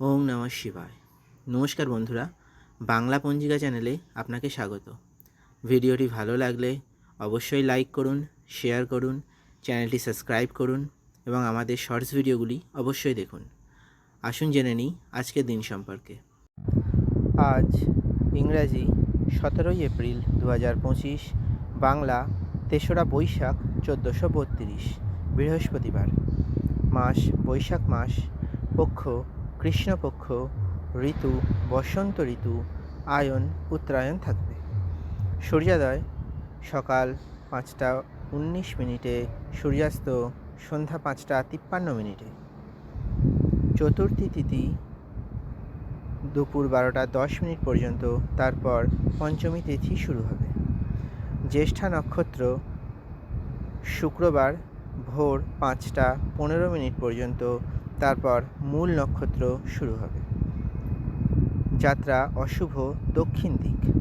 ওম নমঃ শিবায়। নমস্কার বন্ধুরা, বাংলা পঞ্জিকা চ্যানেলে আপনাকে স্বাগত। ভিডিওটি ভালো লাগলে অবশ্যই লাইক করুন, শেয়ার করুন, চ্যানেলটি সাবস্ক্রাইব করুন এবং আমাদের শর্টস ভিডিওগুলি অবশ্যই দেখুন। আসুন জেনে নিই আজকের দিন সম্পর্কে। আজ ইংরাজি সতেরোই এপ্রিল দু হাজার পঁচিশ, বাংলা তেসরা বৈশাখ চোদ্দোশো বত্রিশ, বৃহস্পতিবার। মাস, বৈশাখ মাস, পক্ষ কৃষ্ণপক্ষ, ঋতু, বসন্ত ঋতু, আয়ন, উত্তরায়ণ থাকবে। সূর্যোদয়, সকাল পাঁচটা উনিশ মিনিটে, সূর্যাস্ত সন্ধ্যা পাঁচটা তিপ্পান্ন মিনিটে। চতুর্থী তিথি, দুপুর বারোটা দশ মিনিট পর্যন্ত, তারপর পঞ্চমী তিথি শুরু হবে। জ্যেষ্ঠা নক্ষত্র, শুক্রবার ভোর পাঁচটা পনেরো মিনিট পর্যন্ত তারপর মূল নক্ষত্র শুরু হবে। যাত্রা অশুভ দক্ষিণ দিক।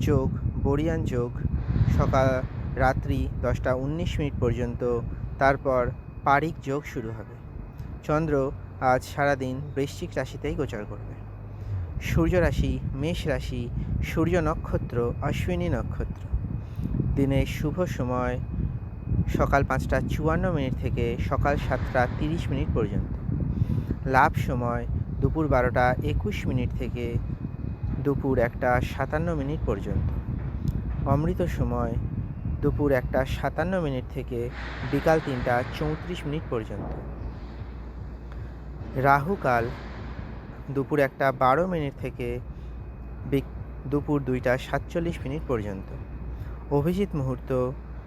যোগ, বরিয়ান যোগ, সকাল রাত্রি দশটা উনিশ মিনিট পর্যন্ত, তারপর পারিক যোগ শুরু হবে। চন্দ্র আজ সারাদিন বৃশ্চিক রাশিতেই গোচর করবে। সূর্য রাশি, মেষ রাশি, সূর্য নক্ষত্র, অশ্বিনী নক্ষত্র। দিনের শুভ সময় সকাল পাঁচটা চুয়ান্ন মিনিট থেকে সকাল সাতটা তিরিশ মিনিট পর্যন্ত। লাভ সময় দুপুর বারোটা একুশ মিনিট থেকে দুপুর একটা সাতান্ন মিনিট পর্যন্ত। অমৃত সময় দুপুর একটা সাতান্ন মিনিট থেকে বিকাল তিনটা চৌত্রিশ মিনিট পর্যন্ত। রাহুকাল দুপুর একটা বারো মিনিট থেকে দুপুর দুইটা সাতচল্লিশ মিনিট পর্যন্ত। অভিজিৎ মুহূর্ত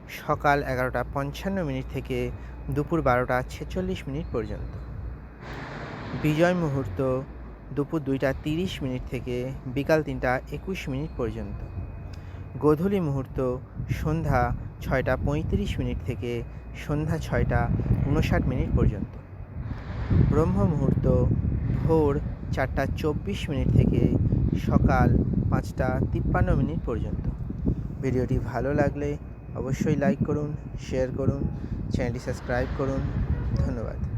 সকাল এগারোটা পঞ্চান্ন মিনিট থেকে দুপুর বারোটা ছেচল্লিশ মিনিট পর্যন্ত। বিজয় মুহূর্ত দুপুর দুইটা তিরিশ মিনিট থেকে বিকাল তিনটা একুশ মিনিট পর্যন্ত। গোধূলি মুহূর্ত সন্ধ্যা ছয়টা পঁয়ত্রিশ মিনিট থেকে সন্ধ্যা ছয়টা উনষাট মিনিট পর্যন্ত। ব্রহ্ম মুহূর্ত ভোর চারটা চব্বিশ মিনিট থেকে সকাল পাঁচটা তিপ্পান্ন মিনিট পর্যন্ত। ভিডিওটি ভালো লাগলে অবশ্যই লাইক করুন শেয়ার করুন চ্যানেলটি সাবস্ক্রাইব করুন। ধন্যবাদ।